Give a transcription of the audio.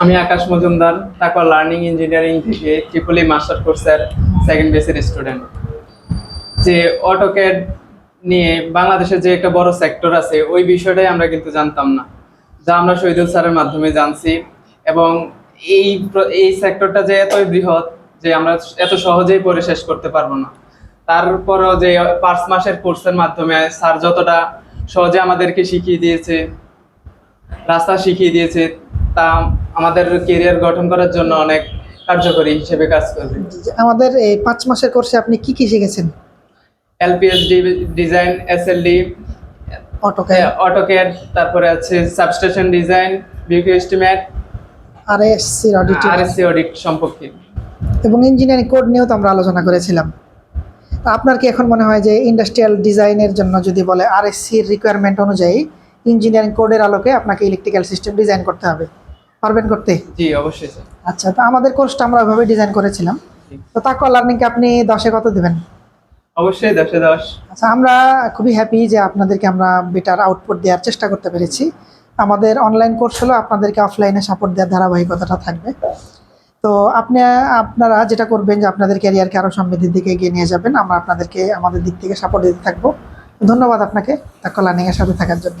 আমি আকাশ মজুমদার, তারপর learning engineering থেকে ট্রিপলি মাস্টার কোর্সের সেকেন্ড বেসের স্টুডেন্ট যে অটোক্যাড নিয়ে বাংলাদেশে যে একটা বড় সেক্টর আছে, ওই বিষয়টাই আমরা কিন্তু জানতাম না, যা আমরা শহীদুল স্যারের মাধ্যমে জানছি এবং এই এই সেক্টরটা যে এতই বৃহৎ যে আমরা এত সহজেই পড়ে শেষ করতে পারব না। তারপরও যে পাঁচ মাসের কোর্সের মাধ্যমে স্যার যতটা সহজে আমাদেরকে শিখিয়ে দিয়েছে, রাস্তা শিখিয়ে দিয়েছে তা আমাদের কেরিয়ার গঠন করার জন্য অনেক কার্যকরী হিসেবে কাজ করবে। আমাদের এই পাঁচ মাসের কোর্সে আপনি কি কি শিখেছেন? এলপিএস ডিজাইন এসএলডি অটোকে অটোক্যাড তারপরে আছে সাবস্টেশন ডিজাইন ভিউ এস্টিমেট আর এসসির অডিটিং আরএসসি অডিট সম্পর্কে। এবং ইঞ্জিনিয়ারিং কোড নিয়েও তো আমরা আলোচনা করেছিলাম। তা আপনার কি এখন মনে হয় যে ইন্ডাস্ট্রিয়াল ডিজাইনের জন্য যদি বলে আর এসসির রিকোয়ারমেন্ট অনুযায়ী ইঞ্জিনিয়ারিং কোডের আলোকে আপনাকে ইলেকট্রিক্যাল সিস্টেম ডিজাইন করতে হবে? পারবেন করতে? জি অবশ্যই স্যার। আচ্ছা তো আমাদের কোর্সটা আমরা ওইভাবে ডিজাইন করেছিলাম। তো তাকওয়া লার্নিংকে আপনি দশে কত দেবেন? অবশ্যই দশে দশ। আচ্ছা আমরা খুবই হ্যাপি যে আপনাদেরকে আমরা বেটার আউটপুট দেওয়ার চেষ্টা করতে পেরেছি। আমাদের অনলাইন কোর্স হলো আপনাদেরকে অফলাইনে সাপোর্ট দেওয়ার ধারাবাহিকতাটা থাকবে। তো আপনি আপনারা যেটা করবেন যে আপনাদের ক্যারিয়ারকে আরও সমৃদ্ধির দিকে এগিয়ে নিয়ে যাবেন আমরা আপনাদেরকে আমাদের দিক থেকে সাপোর্ট দিতে থাকব। ধন্যবাদ আপনাকে তাকওয়া লার্নিংয়ের সাথে থাকার জন্য।